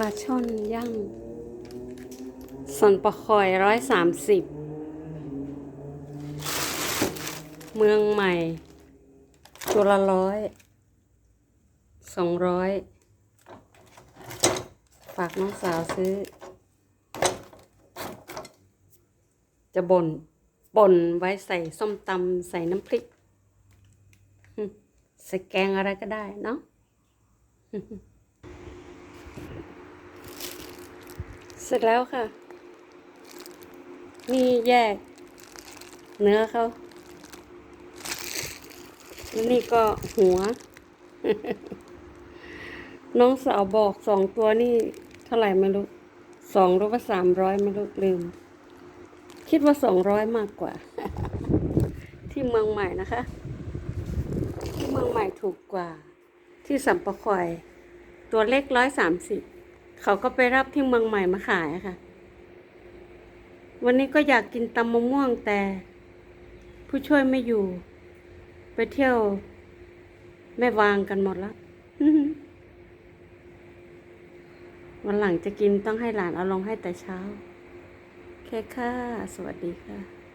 ลาช่อนย่างสันปะคอยร้อยสามสิบ เมืองใหม่ ตัวละร้อย สองร้อย ฝากน้องสาวซื้อ จะบน่นป่นไว้ใส่ส้มตำใส่น้ำพริกหึใส่แกงอะไรก็ได้เนาะ สร็จแล้วค่ะ นี่แยก เนื้อเขาแล้วนี่ก็หัว น้องสาวบอกสองตัวนี่เท่าไหร่ไม่รู้สองหรือว่าสามร้อยไม่รู้ลืม คิดว่าสองร้อยมากกว่า ที่เมืองใหม่นะคะ ที่เมืองใหม่ถูกกว่า ที่สัมปะคอย ตัวเล็กร้อยสามสิบ เขาก็ไปรับที่เมืองใหม่มาขายค่ะ วันนี้ก็อยากกินตำมะม่วงแต่ ผู้ช่วยไม่อยู่ ไปเที่ยวแม่วางกันหมดแล้ววันหลังจะกินต้องให้หลานเอาลงให้แต่เช้า แค่ค่ะ สวัสดีค่ะ